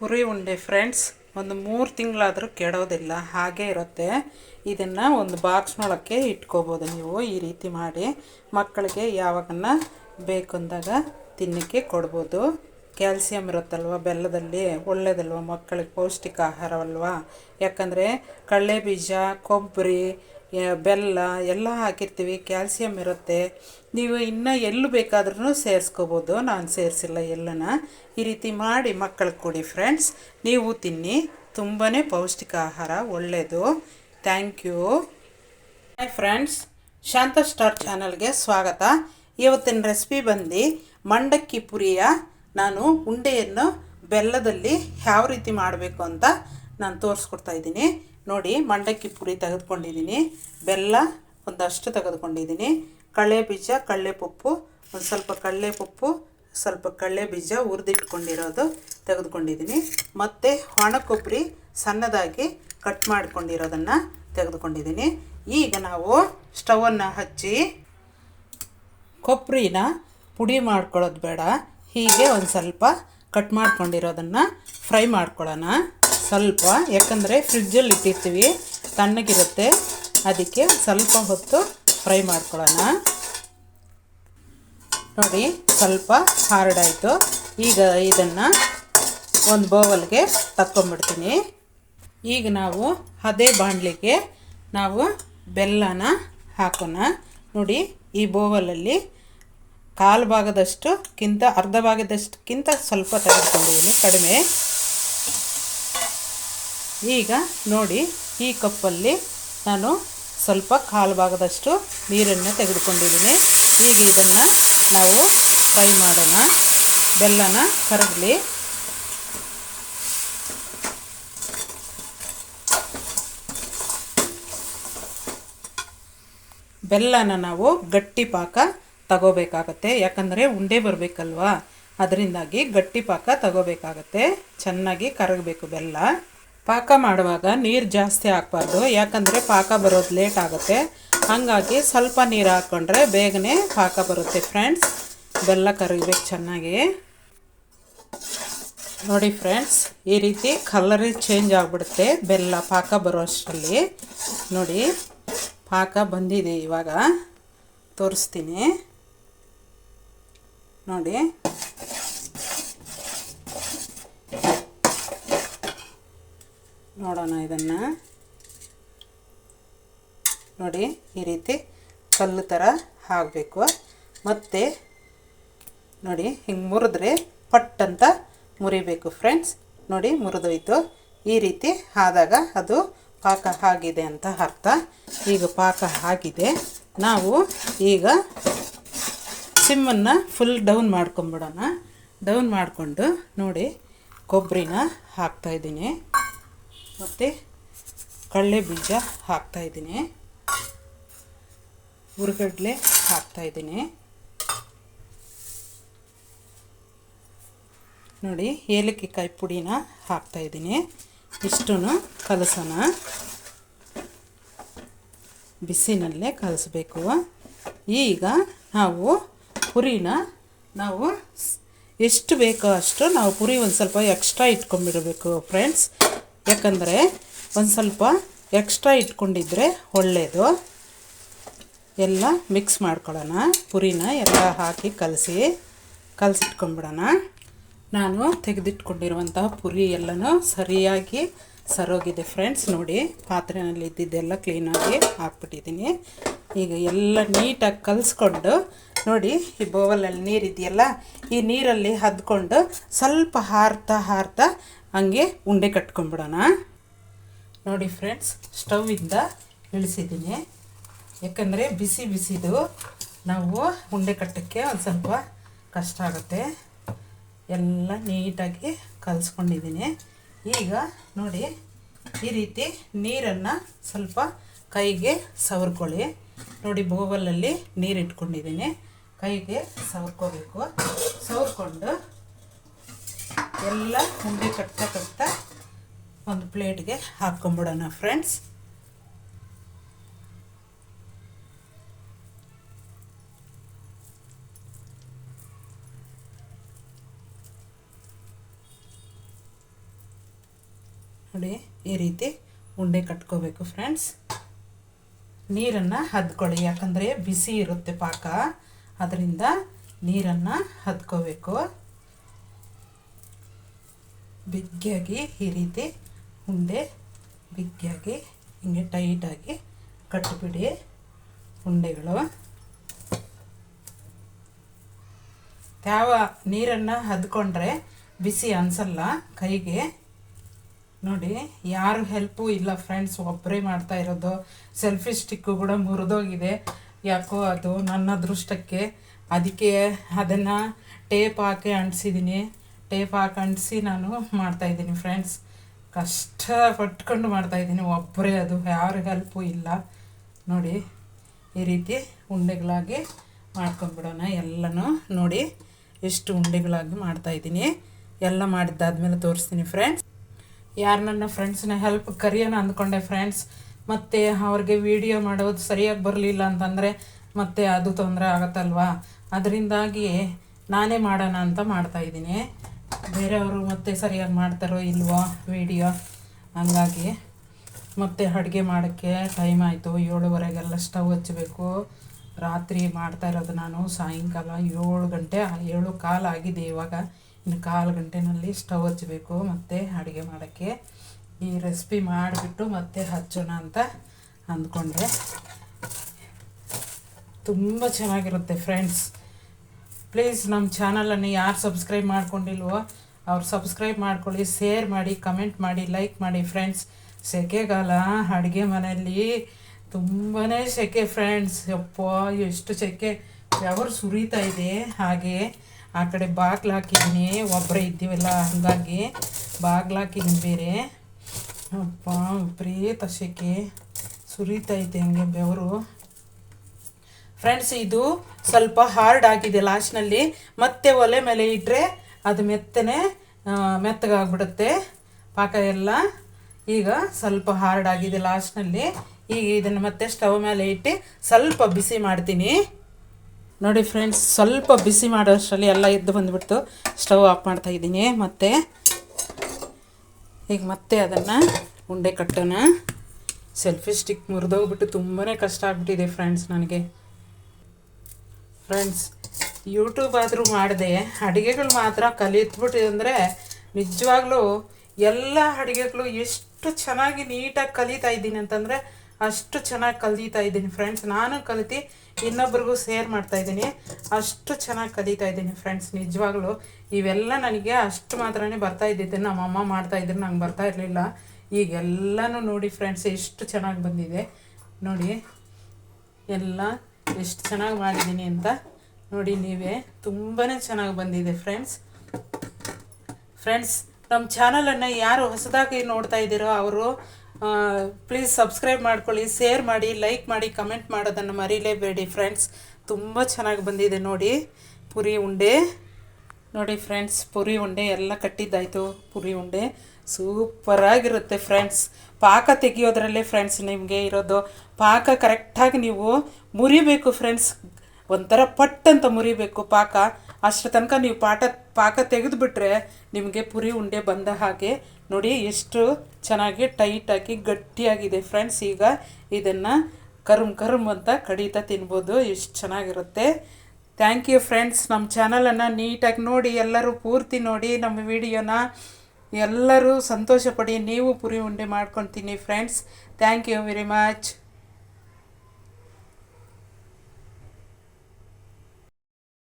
ಪುರಿ ಉಂಡೆ ಫ್ರೆಂಡ್ಸ್, ಒಂದು ಮೂರು ತಿಂಗಳಾದರೂ ಕೆಡೋದಿಲ್ಲ, ಹಾಗೇ ಇರುತ್ತೆ. ಇದನ್ನು ಒಂದು ಬಾಕ್ಸ್ನೊಳಕ್ಕೆ ಇಟ್ಕೋಬೋದು ನೀವು ಈ ರೀತಿ ಮಾಡಿ. ಮಕ್ಕಳಿಗೆ ಯಾವಾಗನ್ನ ಬೇಕಂದಾಗ ತಿನ್ನಕ್ಕೆ ಕೊಡ್ಬೋದು. ಕ್ಯಾಲ್ಸಿಯಂ ಇರುತ್ತಲ್ವ, ಬೆಲ್ಲದಲ್ಲಿ ಒಳ್ಳೆಯದಲ್ವ ಮಕ್ಕಳಿಗೆ ಪೌಷ್ಟಿಕ ಆಹಾರವಲ್ವ? ಯಾಕಂದರೆ ಕಡಲೆ ಬೀಜ, ಕೊಬ್ಬರಿ ಬೆಲ್ಲ ಎಲ್ಲ ಹಾಕಿರ್ತೀವಿ, ಕ್ಯಾಲ್ಸಿಯಂ ಇರುತ್ತೆ. ನೀವು ಇನ್ನೂ ಎಲ್ಲು ಬೇಕಾದ್ರೂ ಸೇರಿಸ್ಕೋಬೋದು. ನಾನು ಸೇರಿಸಿಲ್ಲ ಎಲ್ಲನ ಈ ರೀತಿ ಮಾಡಿ ಮಕ್ಕಳಿಗೆ ಕೊಡಿ ಫ್ರೆಂಡ್ಸ್ ನೀವು ತಿನ್ನಿ. ತುಂಬಾ ಪೌಷ್ಟಿಕ ಆಹಾರ ಒಳ್ಳೆಯದು thank you hi friends Shanta star ಚಾನಲ್ಗೆ ಸ್ವಾಗತ. ಇವತ್ತಿನ ರೆಸಿಪಿ ಬಂದು ಮಂಡಕ್ಕಿ ಪುರಿಯ. ನಾನು ಉಂಡೆಯನ್ನು ಬೆಲ್ಲದಲ್ಲಿ ಯಾವ ರೀತಿ ಮಾಡಬೇಕು ಅಂತ ನಾನು ತೋರಿಸ್ಕೊಡ್ತಾ ಇದ್ದೀನಿ. ನೋಡಿ ಮಂಡಕ್ಕಿ ಪುರಿ ತೆಗೆದುಕೊಂಡಿದ್ದೀನಿ. ಬೆಲ್ಲ ಒಂದಷ್ಟು ತೆಗೆದುಕೊಂಡಿದ್ದೀನಿ. ಕಡಲೆ ಬೀಜ ಕಳ್ಳೆ ಪಪ್ಪು, ಒಂದು ಸ್ವಲ್ಪ ಕಳ್ಳೆ ಪಪ್ಪು, ಸ್ವಲ್ಪ ಕಡಲೆ ಬೀಜ ಹುರಿದಿಟ್ಕೊಂಡಿರೋದು ತೆಗೆದುಕೊಂಡಿದ್ದೀನಿ. ಮತ್ತು ಒಣ ಕೊಬ್ಬರಿ ಸಣ್ಣದಾಗಿ ಕಟ್ ಮಾಡಿಕೊಂಡಿರೋದನ್ನು ತೆಗೆದುಕೊಂಡಿದ್ದೀನಿ. ಈಗ ನಾವು ಸ್ಟವನ್ನು ಹಚ್ಚಿ ಕೊಬ್ಬರಿನ ಪುಡಿ ಮಾಡ್ಕೊಳ್ಳೋದು ಬೇಡ. ಹೀಗೆ ಒಂದು ಸ್ವಲ್ಪ ಕಟ್ ಮಾಡ್ಕೊಂಡಿರೋದನ್ನು ಫ್ರೈ ಮಾಡ್ಕೊಳ್ಳೋಣ. ಸ್ವಲ್ಪ, ಯಾಕಂದರೆ ಫ್ರಿಜ್ಜಲ್ಲಿ ಇಟ್ಟಿರ್ತೀವಿ, ತಣ್ಣಗಿರುತ್ತೆ. ಅದಕ್ಕೆ ಸ್ವಲ್ಪ ಹೊತ್ತು ಫ್ರೈ ಮಾಡ್ಕೊಳ್ಳೋಣ. ನೋಡಿ, ಸ್ವಲ್ಪ ಹಾರ್ಡಾಯಿತು ಈಗ ಇದನ್ನು ಒಂದು ಬೌವಲ್ಗೆ ತಕ್ಕೊಂಬಿಡ್ತೀನಿ ಈಗ ನಾವು ಅದೇ ಬಾಣಲಿಗೆ ನಾವು ಬೆಲ್ಲನ ಹಾಕೋಣ. ನೋಡಿ, ಈ ಬೋವಲಲ್ಲಿ ಕಾಲು ಭಾಗದಷ್ಟುಕ್ಕಿಂತ ಅರ್ಧ ಭಾಗದಷ್ಟಕ್ಕಿಂತ ಸ್ವಲ್ಪ ತೆಗೆದುಕೊಂಡಿದ್ದೀನಿ, ಕಡಿಮೆ. ಈಗ ನೋಡಿ, ಈ ಕಪ್ಪಲ್ಲಿ ನಾನು ಸ್ವಲ್ಪ ಕಾಲು ಭಾಗದಷ್ಟು ನೀರನ್ನು ತೆಗೆದುಕೊಂಡಿದ್ದೀನಿ. ಈಗ ಇದನ್ನು ನಾವು ಫ್ರೈ ಮಾಡೋಣ. ಬೆಲ್ಲನ ಕರಗಲಿ. ಬೆಲ್ಲನ ನಾವು ಗಟ್ಟಿ ಪಾಕ ತಗೋಬೇಕಾಗತ್ತೆ. ಯಾಕಂದರೆ ಉಂಡೆ ಬರಬೇಕಲ್ವಾ? ಅದರಿಂದಾಗಿ ಗಟ್ಟಿ ಪಾಕ ತಗೋಬೇಕಾಗತ್ತೆ. ಚೆನ್ನಾಗಿ ಕರಗಬೇಕು ಬೆಲ್ಲ. ಪಾಕ ಮಾಡುವಾಗ ನೀರು ಜಾಸ್ತಿ ಹಾಕ್ಬಾರ್ದು, ಯಾಕಂದರೆ ಪಾಕ ಬರೋದು ಲೇಟ್ ಆಗುತ್ತೆ. ಹಾಗಾಗಿ ಸ್ವಲ್ಪ ನೀರು ಹಾಕ್ಕೊಂಡ್ರೆ ಬೇಗನೆ ಪಾಕ ಬರುತ್ತೆ ಫ್ರೆಂಡ್ಸ್ ಬೆಲ್ಲ ಕರಿಬೇಕು ಚೆನ್ನಾಗಿ. ನೋಡಿ ಫ್ರೆಂಡ್ಸ್ ಈ ರೀತಿ ಕಲರ್ ಚೇಂಜ್ ಆಗಿಬಿಡುತ್ತೆ ಬೆಲ್ಲ, ಪಾಕ ಬರೋ ಅಷ್ಟರಲ್ಲಿ ನೋಡಿ, ಪಾಕ ಬಂದಿದೆ ಇವಾಗ. ತೋರಿಸ್ತೀನಿ. ನೋಡಿ. ನೋಡೋಣ ಇದನ್ನು. ನೋಡಿ, ಈ ರೀತಿ ಕಲ್ಲು ಥರ ಆಗಬೇಕು ಮತ್ತು ನೋಡಿ, ಹಿಂಗೆ ಮುರಿದ್ರೆ ಪಟ್ ಅಂತ ಮುರಿಬೇಕು ಫ್ರೆಂಡ್ಸ್. ನೋಡಿ, ಮುರಿದೋಯ್ತು. ಈ ರೀತಿ ಆದಾಗ ಅದು ಪಾಕ ಆಗಿದೆ ಅಂತ ಅರ್ಥ. ಈಗ ಪಾಕ ಆಗಿದೆ. ನಾವು ಈಗ ಸಿಮ್ಮನ್ನು ಫುಲ್ ಡೌನ್ ಮಾಡ್ಕೊಂಬಿಡೋಣ. ಡೌನ್ ಮಾಡಿಕೊಂಡು ನೋಡಿ ಕೊಬ್ಬರಿನ ಹಾಕ್ತಾಯಿದ್ದೀನಿ ಮತ್ತು ಕಡಲೆ ಬೀಜ ಹಾಕ್ತಾಯಿದ್ದೀನಿ ಹುರ್ಗಡ್ಲೆ ಹಾಕ್ತಾಯಿದ್ದೀನಿ ನೋಡಿ ಏಲಕ್ಕಿ ಕಾಯಿ ಪುಡಿನ ಹಾಕ್ತಾಯಿದ್ದೀನಿ ಇಷ್ಟೂ ಕಲಸೋಣ. ಬಿಸಿನಲ್ಲೇ ಕಲಸಬೇಕು. ಈಗ ನಾವು ಪುರಿನ ನಾವು ಎಷ್ಟು ಬೇಕೋ ಅಷ್ಟು ನಾವು ಪುರಿ ಒಂದು ಸ್ವಲ್ಪ ಎಕ್ಸ್ಟ್ರಾ ಇಟ್ಕೊಂಡ್ಬಿಡಬೇಕು ಫ್ರೆಂಡ್ಸ್ ಯಾಕಂದರೆ ಒಂದು ಸ್ವಲ್ಪ ಎಕ್ಸ್ಟ್ರಾ ಇಟ್ಕೊಂಡಿದ್ರೆ ಒಳ್ಳೆಯದು ಎಲ್ಲ ಮಿಕ್ಸ್ ಮಾಡ್ಕೊಳ್ಳೋಣ. ಪುರಿನ ಎಲ್ಲ ಹಾಕಿ ಕಲಸಿ, ಕಲಸಿಟ್ಕೊಂಡ್ಬಿಡೋಣ. ನಾನು ತೆಗೆದಿಟ್ಕೊಂಡಿರುವಂತಹ ಪುರಿ ಎಲ್ಲನೂ ಸರಿಯಾಗಿ ಸರೋಗಿದೆ ಫ್ರೆಂಡ್ಸ್ ನೋಡಿ, ಪಾತ್ರೆನಲ್ಲಿ ಇದ್ದಿದ್ದೆಲ್ಲ ಕ್ಲೀನಾಗಿ ಹಾಕ್ಬಿಟ್ಟಿದ್ದೀನಿ. ಈಗ ಎಲ್ಲ ನೀಟಾಗಿ ಕಲಿಸ್ಕೊಂಡು, ನೋಡಿ, ಈ ಬೋವಲಲ್ಲಿ ನೀರಿದೆಯಲ್ಲ, ಈ ನೀರಲ್ಲಿ ಹದ್ಕೊಂಡು ಸ್ವಲ್ಪ ಹಾರ್ತಾ ಹಾರ್ತಾ ಹಂಗೆ ಉಂಡೆ ಕಟ್ಕೊಂಡ್ಬಿಡೋಣ ನೋಡಿ ಫ್ರೆಂಡ್ಸ್ ಸ್ಟವ್ವಿಂದ ಇಳಿಸಿದ್ದೀನಿ ಯಾಕಂದರೆ ಬಿಸಿ ಬಿಸಿದು ನಾವು ಉಂಡೆ ಕಟ್ಟೋಕ್ಕೆ ಒಂದು ಸ್ವಲ್ಪ ಕಷ್ಟ ಆಗುತ್ತೆ. ಎಲ್ಲ ನೀಟಾಗಿ ಕಲಿಸ್ಕೊಂಡಿದ್ದೀನಿ. ಈಗ ನೋಡಿ, ಈ ರೀತಿ ನೀರನ್ನು ಸ್ವಲ್ಪ ಕೈಗೆ ಸವರ್ಕೊಳ್ಳಿ. ನೋಡಿ ಬೋವಲಲ್ಲಿ ನೀರು ಇಟ್ಕೊಂಡಿದ್ದೀನಿ. ಕೈಗೆ ಸವರ್ಕೋಬೇಕು. ಸವರ್ಕೊಂಡು ಎಲ್ಲ ಉಂಡೆ ಕಟ್ತಾ ಕಟ್ತಾ ಒಂದು ಪ್ಲೇಟ್ಗೆ ಹಾಕ್ಕೊಂಬಿಡೋಣ ಫ್ರೆಂಡ್ಸ್. ನೋಡಿ, ಈ ರೀತಿ ಉಂಡೆ ಕಟ್ಕೋಬೇಕು ಫ್ರೆಂಡ್ಸ್. ನೀರನ್ನು ಹದ್ಕೊಳ್ಳಿ, ಯಾಕಂದರೆ ಬಿಸಿ ಇರುತ್ತೆ ಪಾಕ. ಅದರಿಂದ ನೀರನ್ನು ಹದ್ಕೋಬೇಕು. ಬಿಗ್ಗಿಯಾಗಿ ಈ ರೀತಿ ಉಂಡೆ ಬಿಗ್ಗಿಯಾಗಿ ಹಿಂಗೆ ಟೈಟಾಗಿ ಕಟ್ಟಿಬಿಡಿ ಉಂಡೆಗಳು. ಯಾವ ನೀರನ್ನು ಹದ್ಕೊಂಡ್ರೆ ಬಿಸಿ ಅನಿಸಲ್ಲ ಕೈಗೆ. ನೋಡಿ, ಯಾರು ಹೆಲ್ಪು ಇಲ್ಲ ಫ್ರೆಂಡ್ಸ್ ಒಬ್ಬರೇ ಮಾಡ್ತಾ ಇರೋದು. ಸೆಲ್ಫಿ ಸ್ಟಿಕ್ಕು ಕೂಡ ಮುರಿದೋಗಿದೆ. ಯಾಕೋ ಅದು ನನ್ನ ಅದೃಷ್ಟಕ್ಕೆ. ಅದಕ್ಕೆ ಅದನ್ನು ಟೇಪ್ ಹಾಕಿ ಅಂಟಿಸಿದ್ದೀನಿ ಟೇಪ್ ಹಾಕಂಡಿಸಿ ನಾನು ನಾನು ಮಾಡ್ತಾಯಿದ್ದೀನಿ ಫ್ರೆಂಡ್ಸ್ ಕಷ್ಟ ಪಟ್ಕೊಂಡು ಮಾಡ್ತಾಯಿದ್ದೀನಿ ಒಬ್ಬರೇ ಅದು, ಯಾರ ಹೆಲ್ಪು ಇಲ್ಲ. ನೋಡಿ, ಈ ರೀತಿ ಉಂಡೆಗಳಾಗಿ ಮಾಡ್ಕೊಂಡ್ಬಿಡೋಣ ಎಲ್ಲನೂ ನೋಡಿ, ಎಷ್ಟು ಉಂಡೆಗಳಾಗಿ ಮಾಡ್ತಾಯಿದ್ದೀನಿ ಎಲ್ಲ ಮಾಡಿದ್ದಾದ್ಮೇಲೆ ತೋರಿಸ್ತೀನಿ ಫ್ರೆಂಡ್ಸ್ ಯಾರು ನನ್ನ ಫ್ರೆಂಡ್ಸ್ನ ಹೆಲ್ಪ್ ಕರಿಯೋಣ ಅಂದ್ಕೊಂಡೆ ಫ್ರೆಂಡ್ಸ್ ಮತ್ತು ಅವ್ರಿಗೆ ವಿಡಿಯೋ ಮಾಡೋದು ಸರಿಯಾಗಿ ಬರಲಿಲ್ಲ ಅಂತಂದರೆ ಮತ್ತೆ ಅದು ತೊಂದರೆ ಆಗುತ್ತಲ್ವಾ? ಅದರಿಂದಾಗಿ ನಾನೇ ಮಾಡೋಣ ಅಂತ ಮಾಡ್ತಾಯಿದ್ದೀನಿ ಬೇರೆಯವರು ಮತ್ತೆ ಸರಿಯಾಗಿ ಮಾಡ್ತಾರೋ ಇಲ್ವೋ ವಿಡಿಯೋ ಹಂಗಾಗಿ ಮತ್ತೆ ಅಡುಗೆ ಮಾಡೋಕ್ಕೆ ಟೈಮ್ ಆಯಿತು. ಏಳುವರೆಗೆಲ್ಲ ಸ್ಟವ್ ಹಚ್ಚಬೇಕು ರಾತ್ರಿ ಮಾಡ್ತಾ ಇರೋದು ನಾನು ಸಾಯಂಕಾಲ ಏಳು ಗಂಟೆ ಏಳು ಕಾಲು ಆಗಿದೆ ಇವಾಗ. ಇನ್ನು ಕಾಲು ಗಂಟೆನಲ್ಲಿ ಸ್ಟವ್ ಹಚ್ಚಬೇಕು ಮತ್ತು ಅಡುಗೆ ಮಾಡೋಕ್ಕೆ. ಈ ರೆಸಿಪಿ ಮಾಡಿಬಿಟ್ಟು ಮತ್ತೆ ಹಚ್ಚೋಣ ಅಂತ ಅಂದ್ಕೊಂಡೆ. ತುಂಬ ಚೆನ್ನಾಗಿರುತ್ತೆ ಫ್ರೆಂಡ್ಸ್ ಪ್ಲೀಸ್ ನಮ್ಮ ಚಾನಲನ್ನು ಯಾರು ಸಬ್ಸ್ಕ್ರೈಬ್ ಮಾಡ್ಕೊಂಡಿಲ್ವೋ ಅವ್ರು ಸಬ್ಸ್ಕ್ರೈಬ್ ಮಾಡ್ಕೊಳ್ಳಿ ಶೇರ್ ಮಾಡಿ ಕಮೆಂಟ್ ಮಾಡಿ ಲೈಕ್ ಮಾಡಿ ಫ್ರೆಂಡ್ಸ್ ಸೆಕೆಗಾಲ ಅಡುಗೆ ಮನೆಯಲ್ಲಿ ತುಂಬಾ ಸೆಕೆ ಫ್ರೆಂಡ್ಸ್ ಯಪ್ಪ, ಎಷ್ಟು ಸೆಕೆ. ಬೆವರು ಸುರಿತಾ ಇದೆ. ಹಾಗೆ ಆ ಕಡೆ ಬಾಗ್ಲು ಹಾಕಿದ್ದೀನಿ. ಒಬ್ಬರೇ ಇದ್ದೀವಲ್ಲ, ಹಾಗಾಗಿ ಬಾಗ್ಲು ಹಾಕಿದ್ದೀನಿ ಬೇರೆ. ಅಪ್ಪ ವಿಪರೀತ ಸೆಕೆ. ಸುರಿತಾ ಇದೆ ಹಂಗೆ ಬೆವರು. ಫ್ರೆಂಡ್ಸ್ ಇದು ಸ್ವಲ್ಪ ಹಾರ್ಡ್ ಆಗಿದೆ ಲಾಸ್ಟ್ನಲ್ಲಿ ಮತ್ತೆ ಒಲೆ ಮೇಲೆ ಇಟ್ಟರೆ ಅದು ಮೆತ್ತನೆ ಮೆತ್ತಗಾಗ್ಬಿಡುತ್ತೆ. ಪಾಕ ಎಲ್ಲ ಈಗ ಸ್ವಲ್ಪ ಹಾರ್ಡ್ ಆಗಿದೆ ಲಾಸ್ಟ್ನಲ್ಲಿ ಈಗ ಇದನ್ನು ಮತ್ತೆ ಸ್ಟವ್ ಮೇಲೆ ಇಟ್ಟು ಸ್ವಲ್ಪ ಬಿಸಿ ಮಾಡ್ತೀನಿ. ನೋಡಿ ಫ್ರೆಂಡ್ಸ್ ಸ್ವಲ್ಪ ಬಿಸಿ ಮಾಡೋಷ್ಟರಲ್ಲಿ ಎಲ್ಲ ಎದ್ದು ಬಂದುಬಿಡ್ತು. ಸ್ಟವ್ ಆಫ್ ಮಾಡ್ತಾ ಇದ್ದೀನಿ. ಮತ್ತೆ ಈಗ ಮತ್ತೆ ಅದನ್ನು ಉಂಡೆ ಕಟ್ಟೋಣ. ಸೆಲ್ಫಿ ಸ್ಟಿಕ್ ಮುರಿದೋಗ್ಬಿಟ್ಟು ತುಂಬಾ ಕಷ್ಟ ಆಗ್ಬಿಟ್ಟಿದೆ ಫ್ರೆಂಡ್ಸ್ ನನಗೆ. ಫ್ರೆಂಡ್ಸ್ ಯೂಟ್ಯೂಬ್ ಆದರೂ ಮಾಡಿದೆ, ಅಡುಗೆಗಳು ಮಾತ್ರ ಕಲಿತ್ಬಿಟ್ಟು ಅಂದರೆ ನಿಜವಾಗ್ಲೂ ಎಲ್ಲ ಅಡುಗೆಗಳು ಎಷ್ಟು ಚೆನ್ನಾಗಿ ನೀಟಾಗಿ ಕಲಿತಾ ಇದ್ದೀನಿ ಅಂತಂದರೆ ಅಷ್ಟು ಚೆನ್ನಾಗಿ ಕಲಿತಾ ಇದ್ದೀನಿ ಫ್ರೆಂಡ್ಸ್ ನಾನು ಕಲಿತು ಇನ್ನೊಬ್ರಿಗೂ ಶೇರ್ ಮಾಡ್ತಾ ಇದ್ದೀನಿ. ಅಷ್ಟು ಚೆನ್ನಾಗಿ ಕಲಿತಾ ಇದ್ದೀನಿ ಫ್ರೆಂಡ್ಸ್ ನಿಜವಾಗ್ಲೂ. ಇವೆಲ್ಲ ನನಗೆ ಅಷ್ಟು ಮಾತ್ರನೇ ಬರ್ತಾ ಇದ್ದಿದ್ದು. ನಮ್ಮ ಅಮ್ಮ ಮಾಡ್ತಾ ಇದ್ರು, ನಂಗೆ ಬರ್ತಾ ಇರಲಿಲ್ಲ. ಈಗೆಲ್ಲನೂ ನೋಡಿ ಫ್ರೆಂಡ್ಸ್ ಎಷ್ಟು ಚೆನ್ನಾಗಿ ಬಂದಿದೆ. ನೋಡಿ, ಎಲ್ಲ ಎಷ್ಟು ಚೆನ್ನಾಗಿ ಮಾಡಿದ್ದೀನಿ ಅಂತ ನೋಡಿ ನೀವೇ. ತುಂಬಾ ಚೆನ್ನಾಗಿ ಬಂದಿದೆ ಫ್ರೆಂಡ್ಸ್ ಫ್ರೆಂಡ್ಸ್ ನಮ್ಮ ಚಾನಲನ್ನು ಯಾರು ಹೊಸದಾಗಿ ನೋಡ್ತಾ ಇದ್ದೀರೋ ಅವರು ಪ್ಲೀಸ್ ಸಬ್ಸ್ಕ್ರೈಬ್ ಮಾಡ್ಕೊಳ್ಳಿ ಶೇರ್ ಮಾಡಿ ಲೈಕ್ ಮಾಡಿ ಕಮೆಂಟ್ ಮಾಡೋದನ್ನು ಮರೀಲೇಬೇಡಿ ಫ್ರೆಂಡ್ಸ್ ತುಂಬ ಚೆನ್ನಾಗಿ ಬಂದಿದೆ ನೋಡಿ. ಪುರಿ ಉಂಡೆ. ನೋಡಿ ಫ್ರೆಂಡ್ಸ್ ಪುರಿ ಉಂಡೆ ಎಲ್ಲ ಕಟ್ಟಿದ್ದಾಯಿತು. ಪುರಿ ಉಂಡೆ ಸೂಪರಾಗಿರುತ್ತೆ ಫ್ರೆಂಡ್ಸ್ ಪಾಕ ತೆಗಿಯೋದ್ರಲ್ಲೇ ಫ್ರೆಂಡ್ಸ್ ನಿಮಗೆ ಇರೋದು. ಪಾಕ ಕರೆಕ್ಟಾಗಿ ನೀವು ಮುರಿಬೇಕು ಫ್ರೆಂಡ್ಸ್ ಒಂಥರ ಪಟ್ ಅಂತ ಮುರಿಬೇಕು ಪಾಕ. ಅಷ್ಟರ ತನಕ ನೀವು ಪಾಠ, ಪಾಕ ತೆಗೆದುಬಿಟ್ರೆ ನಿಮಗೆ ಪುರಿ ಉಂಡೆ ಬಂದ ಹಾಗೆ ನೋಡಿ ಎಷ್ಟು ಚೆನ್ನಾಗಿ ಟೈಟಾಗಿ ಗಟ್ಟಿಯಾಗಿದೆ ಫ್ರೆಂಡ್ಸ್ ಈಗ ಇದನ್ನು ಕರುಮ್ ಕರುಮ್ ಅಂತ ಕಡಿತಾ ತಿನ್ಬೋದು. ಎಷ್ಟು ಚೆನ್ನಾಗಿರುತ್ತೆ. ಥ್ಯಾಂಕ್ ಯು ಫ್ರೆಂಡ್ಸ್ ನಮ್ಮ ಚಾನಲನ್ನು ನೀಟಾಗಿ ನೋಡಿ, ಎಲ್ಲರೂ ಪೂರ್ತಿ ನೋಡಿ, ನಮ್ಮ ವಿಡಿಯೋನ ಎಲ್ಲರೂ ಸಂತೋಷಪಡಿ ನೀವು ಪುರಿ ಉಂಡೆ ಮಾಡ್ಕೊತೀನಿ friends thank you very much